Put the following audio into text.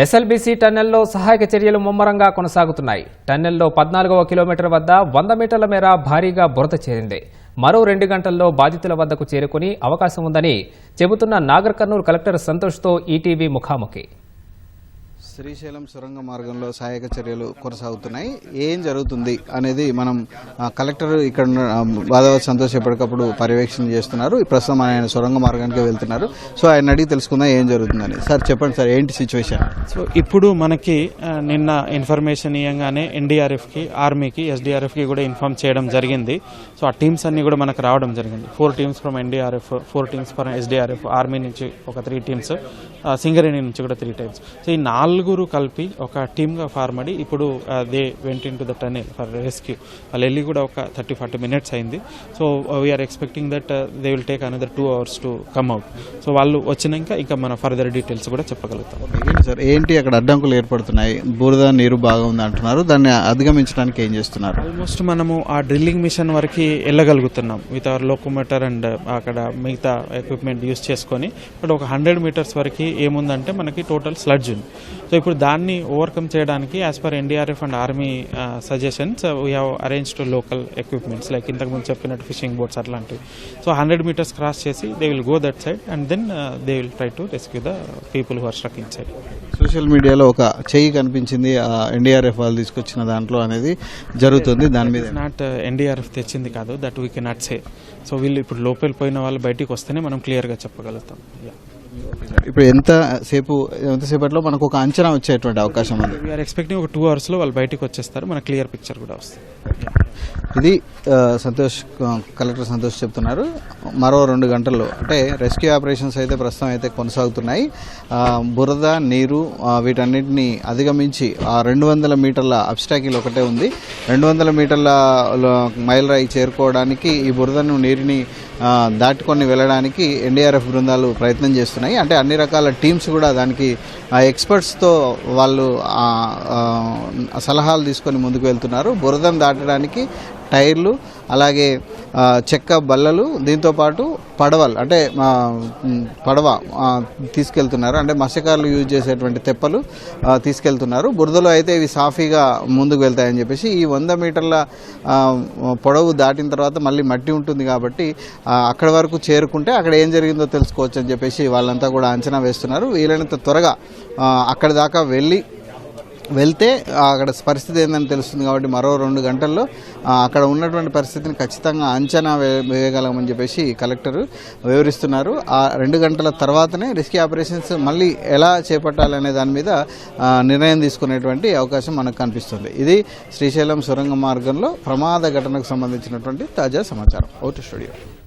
SLBC టన్నెల్లో సహాయక చర్యలు ముమ్మరంగా కొనసాగుతున్నాయి. టన్నెల్లో పద్నాలుగవ కిలోమీటర్ వద్ద వంద మీటర్ల మేర భారీగా బురద చేరింది. మరో రెండు గంటల్లో బాధితుల వద్దకు చేరుకుని అవకాశం ఉందని చెబుతున్న నాగర్ కర్నూలు కలెక్టర్ సంతోష్తో ఈటీవీ ముఖాముఖి. శ్రీశైలం సొరంగ మార్గంలో సహాయక చర్యలు కొనసాగుతున్నాయి. ఏం జరుగుతుంది అనేది మనం కలెక్టర్ ఇక్కడ బాధవ సంతోష్ ఎప్పటికప్పుడు పర్యవేక్షణ చేస్తున్నారు. ప్రస్తుతం ఆయన సొరంగ మార్గానికి వెళ్తున్నారు. సో ఆయన అడిగి తెలుసుకుందాం ఏం జరుగుతుందని. సార్ చెప్పండి సార్ ఏంటి సిచ్యువేషన్ సో ఇప్పుడు మనకి నిన్న ఇన్ఫర్మేషన్ ఇవ్వగానే ఎన్డీఆర్ఎఫ్కి ఆర్మీకి ఎస్డీఆర్ఎఫ్కి కూడా ఇన్ఫార్మ్ చేయడం జరిగింది. సో ఆ టీమ్స్ అన్నీ కూడా మనకు రావడం జరిగింది. Four teams from NDRF four teams from SDRF army నుంచి ఒక త్రీ టీమ్స్ సింగరేణి నుంచి కూడా త్రీ టీమ్స్. సో ఈ నాలుగు నాలుగురు కలిపి ఒక టీమ్గా ఫార్మ్ అడి ఇప్పుడు they went into the tunnel for rescue వాళ్ళు వెళ్ళి కూడా ఒక థర్టీ ఫార్టీ మినిట్స్ అయింది. So we're expecting that they will take another two hours to come out so వాళ్ళు వచ్చినాక ఇంకా మన ఫర్దర్ డీటెయిల్స్ కూడా చెప్పగలుగుతాం. ఏంటి సార్? ఏంటి అక్కడ అడ్డంకులు ఏర్పడుతున్నాయి? బురద నీరు బాగా ఉంది అంటున్నారు. దాన్ని అధిగమించడానికి ఏం చేస్తున్నారు? ఆల్మోస్ట్ మనము ఆ డ్రిల్లింగ్ మిషన్ వరకు వెళ్ళగలుగుతున్నాం విత్ అవర్ లోకోమీటర్ అండ్ అక్కడ మిగతా ఎక్విప్మెంట్ యూస్ చేసుకొని. బట్ ఒక హండ్రెడ్ మీటర్స్ వరకు ఏముందంటే మనకి టోటల్ స్లడ్జ్ ఉంది. సో ఇప్పుడు దాన్ని ఓవర్కమ్ చేయడానికి as per NDRF and army suggestions we have arrange to local equipments like ఇంతకుముందు చెప్పినట్టు ఫిషింగ్ బోట్స్ అట్లాంటివి. సో హండ్రెడ్ మీటర్స్ క్రాస్ చేసి they will go that side and then they will try to rescue the people who are struck inside social మీడియాలో ఒక చెయ్యి కనిపించింది NDRF వాళ్ళు తీసుకొచ్చిన దాంట్లో అనేది జరుగుతుంది దాని మీద. నాట్ ఎన్డీఆర్ఎఫ్ తెచ్చింది కాదు that we cannot say so వీళ్ళు ఇప్పుడు లోపల పోయిన వాళ్ళు బయటికి వస్తేనే మనం క్లియర్గా చెప్పగలుగుతాం. ఇప్పుడు ఎంత సేపు ఎంతసేపట్లో మనకు ఒక అంచనా వచ్చేటువంటి అవకాశం ఉంది? వీఆర్ ఎక్స్పెక్టింగ్ ఒక టూ అవర్స్లో వాళ్ళు బయటకు వచ్చేస్తారు. మన క్లియర్ పిక్చర్ కూడా వస్తుంది. ఇది సంతోష్ కలెక్టర్ సంతోష్ చెప్తున్నారు. మరో రెండు గంటల్లో అంటే రెస్క్యూ ఆపరేషన్స్ అయితే ప్రస్తుతం అయితే కొనసాగుతున్నాయి. బురద నీరు వీటన్నిటిని అధిగమించి ఆ రెండు వందల మీటర్ల అబ్స్టాకిల్ ఒకటే ఉంది. రెండు వందల మీటర్ల లో- మైల్ చేరుకోవడానికి ఈ బురదను నీరుని దాటుకొని వెళ్ళడానికి ఎన్డీఆర్ఎఫ్ బృందాలు ప్రయత్నం చేస్తున్నాయి. అంటే అన్ని రకాల టీమ్స్ కూడా దానికి ఆ ఎక్స్పర్ట్స్తో వాళ్ళు సలహాలు తీసుకొని ముందుకు వెళ్తున్నారు. బురదను దాటడానికి టైర్లు అలాగే చెక్క బల్లలు దీంతోపాటు పడవలు అంటే పడవ తీసుకెళ్తున్నారు. అంటే మత్స్యకారులు యూజ్ చేసేటువంటి తెప్పలు తీసుకెళ్తున్నారు. బురదలో అయితే ఇవి సాఫీగా ముందుకు వెళ్తాయని చెప్పేసి ఈ వంద మీటర్ల పొడవు దాటిన తర్వాత మళ్ళీ మట్టి ఉంటుంది కాబట్టి అక్కడ అక్కడి వరకు చేరుకుంటే అక్కడ ఏం జరిగిందో తెలుసుకోవచ్చు అని చెప్పేసి వాళ్ళంతా కూడా అంచనా వేస్తున్నారు. వీలైనంత త్వరగా అక్కడి దాకా వెళ్ళి వెళ్తే అక్కడ పరిస్థితి ఏందని తెలుస్తుంది కాబట్టి మరో రెండు గంటల్లో అక్కడ ఉన్నటువంటి పరిస్థితిని ఖచ్చితంగా అంచనా వే- వేయగలమని చెప్పేసి కలెక్టర్ వివరిస్తున్నారు. ఆ రెండు గంటల తర్వాతనే రెస్క్యూ ఆపరేషన్స్ మళ్ళీ ఎలా చేపట్టాలనే దాని మీద నిర్ణయం తీసుకునేటువంటి అవకాశం మనకు కనిపిస్తుంది. ఇది శ్రీశైలం సొరంగ మార్గంలో ప్రమాద ఘటనకు సంబంధించినటువంటి తాజా సమాచారం. Out studio.